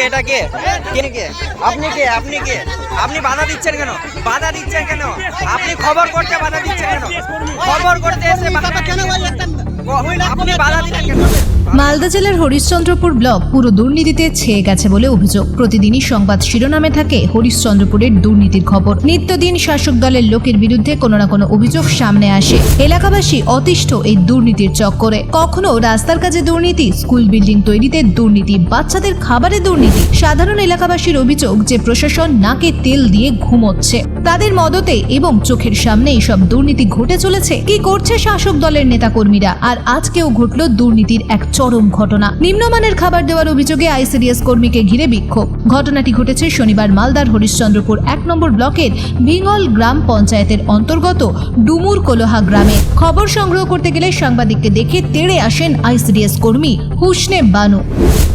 কে এটা কে? কে কে? আপনি কে আপনি কে? আপনি বাধা দিচ্ছেন কেন? বাধা দিচ্ছেন কেন? আপনি খবর করতে বাধা দিচ্ছেন কেন? খবর করতে এসে বাধা কেন? আপনি বাধা দিলেন কেন? মালদা জেলার হরিশ্চন্দ্রপুর ব্লক পুরো দুর্নীতিতে ছেয়ে গেছে বলে অভিযোগ। প্রতিদিনই সংবাদ শিরোনামে থাকে হরিশ্চন্দ্রপুরের দুর্নীতির খবর। নিত্যদিন শাসক দলের লোকের বিরুদ্ধে কোনো না কোনো অভিযোগ সামনে আসে। এলাকাবাসী অতিষ্ঠ এই দুর্নীতির চক্করে। কখনো রাস্তার কাজে দুর্নীতি, স্কুল বিল্ডিং তৈরিতে দুর্নীতি, বাচ্চাদের খাবারে দুর্নীতি। সাধারণ এলাকাবাসীর অভিযোগ যে প্রশাসন নাকে তেল দিয়ে ঘুমোচ্ছে। তাদের মদতে এবং চোখের সামনে এইসব দুর্নীতি ঘটে চলেছে। কি করছে শাসক দলের নেতাকর্মীরা? আর আজকেও ঘটল দুর্নীতির এক চরম ঘটনা। নিম্নমানের খাবার দেওয়ার অভিযোগে আইসিডিএস কর্মীকে ঘিরে বিক্ষোভ। ঘটনাটি ঘটেছে শনিবার মালদার হরিশ্চন্দ্রপুর এক নম্বর ব্লকের ভিঙ্গল গ্রাম পঞ্চায়েতের অন্তর্গত ডুমুর কোলোহা গ্রামে। খবর সংগ্রহ করতে গেলে সাংবাদিককে দেখে তেড়ে আসেন আইসিডিএস কর্মী হুসনে বানু।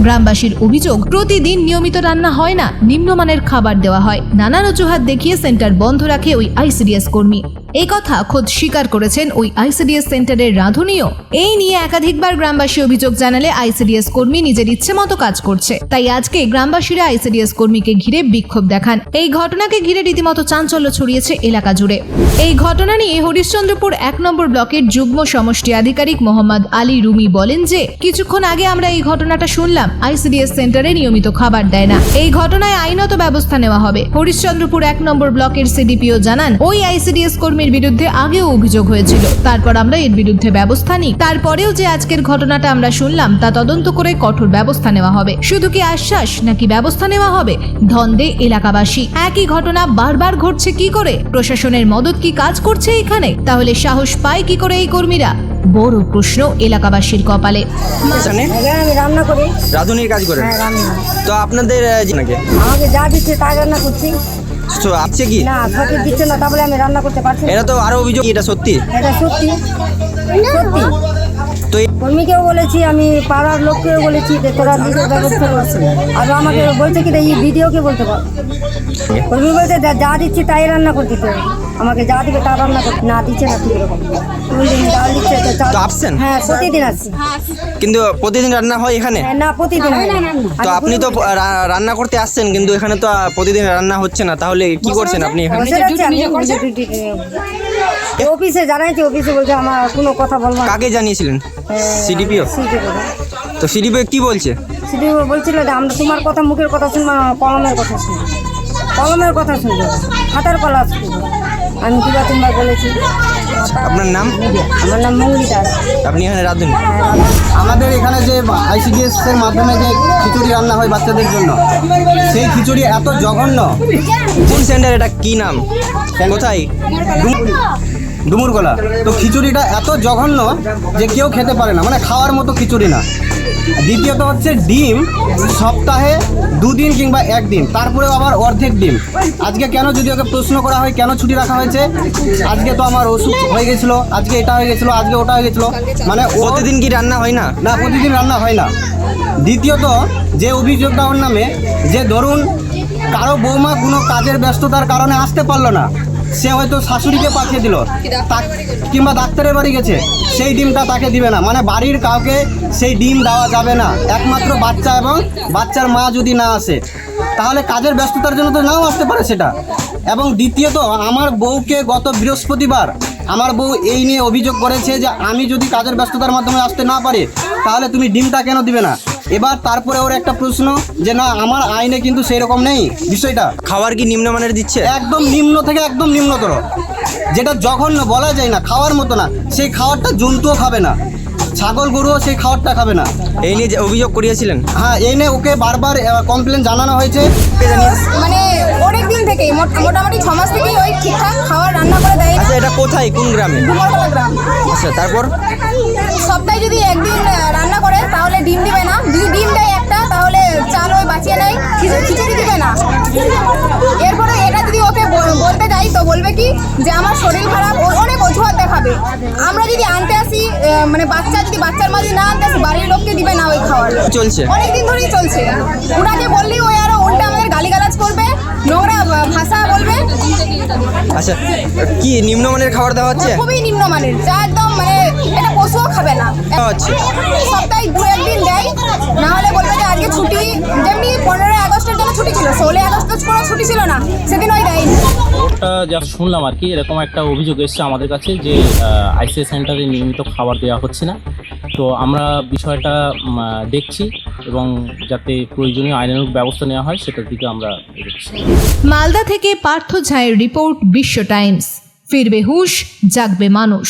গ্রামবাসীর অভিযোগ, প্রতিদিন নিয়মিত রান্না হয় না, নিম্নমানের খাবার দেওয়া হয়। নানান অজুহাত দেখিয়ে সেন্টার বন্ধ রাখে ওই আইসিডিএস কর্মী। এই কথা খোদ স্বীকার করেছেন ওই আইসিডিএস সেন্টারের রাঁধুনিও। এই নিয়ে একাধিকবার গ্রামবাসী অভিযোগ জানালে আইসিডিএস কর্মী নিজের ইচ্ছে মতো কাজ করছে। তাই আজকে গ্রামবাসীরা আইসিডিএস কর্মীকে ঘিরে বিক্ষোভ দেখান। এই ঘটনাকে ঘিরে রীতিমতো চাঞ্চল্য ছড়িয়েছে এলাকা জুড়ে। এই ঘটনা নিয়ে হরিশ্চন্দ্রপুর এক নম্বর ব্লকের যুগ্ম সমষ্টি আধিকারিক মোহাম্মদ আলী রুমি বলেন যে, কিছুক্ষণ আগে আমরা এই ঘটনাটা শুনলাম। আইসিডিএস সেন্টারে নিয়মিত খাবার দেয় না। এই ঘটনায় আইনত ব্যবস্থা নেওয়া হবে। হরিশ্চন্দ্রপুর এক নম্বর ব্লকের সিডিপিও জানান, ওই আইসিডিএস কর্মীর বিরুদ্ধে আগেও অভিযোগ হয়েছিল। তারপর আমরা এর বিরুদ্ধে ব্যবস্থা নিই। তারপরেও যে আজকের ঘটনাটা আমরা শুনলাম, তা তদন্ত করে কঠোর ব্যবস্থা নেওয়া হবে। শুধু কি আশ্বাস নাকি ব্যবস্থা নেওয়া হবে? ধন্দে এলাকাবাসী। একই ঘটনা বারবার ঘটছে কি করে? প্রশাসনের মদত কি কাজ করছে এখানে? তাহলে সাহস পায় কি করে এই কর্মীরা? বড় প্রশ্ন এলাকাবাসীর কপালে। রান্না করি রাঁধুনির কাজ করেন? হ্যাঁ তো আপনাদের আমাকে যা দিচ্ছে তাই রান্না করছি। তো আছে কি? না সঠিক দিচ্ছে না তাহলে আমি রান্না করতে পারছি এটা তো আরও অভিযোগ এটা সত্যি? এটা সত্যি। সত্যি। তো এই- কর্মীকেও বলেছি আমি পাড়ার লোককেও বলেছি যে তোরা নিজের ব্যবস্থা করছি আর আমাকে বলছে কি এই ভিডিওকে বলতে পার। কর্মী বলছে যা- দিচ্ছি তাই রান্না করতে তো। আমাকে যা দিবে তা রান্না করতে না দিচ্ছে না ঠিক রকম তো আসছেন? হ্যাঁ প্রতিদিন আসছি। কিন্তু প্রতিদিন রান্না হয় এখানে? হ্যাঁ, না প্রতিদিন হয় না। তো আপনি তো রা- রান্না করতে আসছেন কিন্তু এখানে তো আহ, প্রতিদিন রান্না হচ্ছে না। তাহলে কি করছেন আপনি এখানে? বসে আছি আমি, নিজে ডিউটি, এ, অফিসে জানাইছি অফিসে বলছে আমার কোনো কথা বলব না। কাকে জানিয়েছিলেন? সিডিপিও? তো সিডিপিও কি বলছে? সিডিও বলছিল যে আমরা তোমার কথা মুখের কথা শুনব না, কলমের কথা শুনব। কলমের কথা শুনব। হাতের কলা শুনব আমি দুবার তিনবার বলেছি। আপনার নাম? আমার নাম মঙ্গলি দাস। আপনি এখানে রাঁধুন আমাদের এখানে যে আইসিডিএস এর মাধ্যমে যে খিচুড়ি রান্না হয় বাচ্চাদের জন্য সেই খিচুড়ি এত জঘন্য। কোন সেন্টার এটা কি নাম? কোথায়? ডুমুরগোলা তো খিচুড়িটা এত জঘন্য যে কেউ খেতে পারে না মানে খাওয়ার মতো খিচুড়ি না। দ্বিতীয়ত হচ্ছে ডিম সপ্তাহে দুদিন কিংবা একদিন তারপরেও আবার অর্ধেক ডিম। আজকে কেন যদি ওকে প্রশ্ন করা হয় কেন ছুটি রাখা হয়েছে? আজকে তো আমার ওষুধ হয়ে গেছিল আজকে এটা হয়ে গেছিল আজকে ওটা হয়ে গেছিল মানে প্রতিদিন কি রান্না হয় না? না প্রতিদিন রান্না হয় না। দ্বিতীয়ত যে অভিযোগটা ওর নামে যে ধরুন কারও বৌমা কোনো কাজের ব্যস্ততার কারণে আসতে পারল না সে হয়তো শাশুড়িকে পাঠিয়ে দিল। কিংবা ডাক্তারের বাড়ি গেছে, সেই ডিমটা তাকে দিবে না। মানে বাড়ির কাউকে সেই ডিম দেওয়া যাবে না। একমাত্র বাচ্চা এবং বাচ্চার মা যদি না আসে, তাহলে কাজের ব্যস্ততার জন্য তো নাও আসতে পারে সেটা। এবং দ্বিতীয়ত, আমার বউকে গত বৃহস্পতিবার আমার বউ এই নিয়ে অভিযোগ করেছে যে, আমি যদি কাজের ব্যস্ততার মাধ্যমে আসতে না পারি, তাহলে তুমি ডিমটা কেন দিবে না? এবার তারপরে ওর একটা প্রশ্ন যে না আমার আইনে কিন্তু সেই রকম নেই। বিষয়টা। খাবার কি নিম্নমানের দিচ্ছে? একদম নিম্ন থেকে একদম নিম্নতর। যেটা জঘন্য বলা যায় না খাওয়ার মতো না। সেই খাওয়ারটা জন্তুও খাবে না। ছাগল গরুও সেই খাবারটা খাবে না। এই নিয়ে যে অভিযোগ করিয়েছিলেন? হ্যাঁ এই নিয়ে ওকে বারবার কমপ্লেন জানানো হয়েছে। মানে অনেক দিন থেকেই মোটামুটি ছ মাস থেকেই ওই ঠিকঠাক খাবার রান্না করে দেয়। আচ্ছা এটা কোথায়? কোন গ্রামে? গ্রাম। আচ্ছা তারপর? সপ্তাহে যদি একদিন রান্না করে কি যে আমার শরীর খারাপ অনেক অজুহাত দেখাবে। আমরা যদি আনতে আসি মানে বাচ্চা যদি বাচ্চার মা যদি না আনতে আসি বাড়ির লোককে দিবে না ওই খাবার কি চলছে। অনেকদিন ধরেই চলছে। ওনাকে বললেই ওই আরও উল্টা আমাদের গালিগালাজ করবে নোংরা ভাষা বলবে। আচ্ছা কি নিম্নমানের খাবার দেওয়া হচ্ছে? খুবই নিম্নমানের যা একদম মানে এটা পশুও খাবে না। আচ্ছা। সপ্তাহে দু একদিন দেয় খবরটা যা শুনলাম আর কি, এরকম একটা অভিযোগ এসছে আমাদের কাছে যে আইসিএ সেন্টারে নিয়মিত খাবার দেওয়া হচ্ছে না। তো আমরা বিষয়টা দেখছি এবং যাতে প্রয়োজনীয় আইনানুক ব্যবস্থা নেওয়া হয়, সেটার দিকে আমরা মালদা থেকে পার্থ ঝায়ের রিপোর্ট বিশ্ব টাইমস। ফিরবে হুশ, জাগবে মানুষ।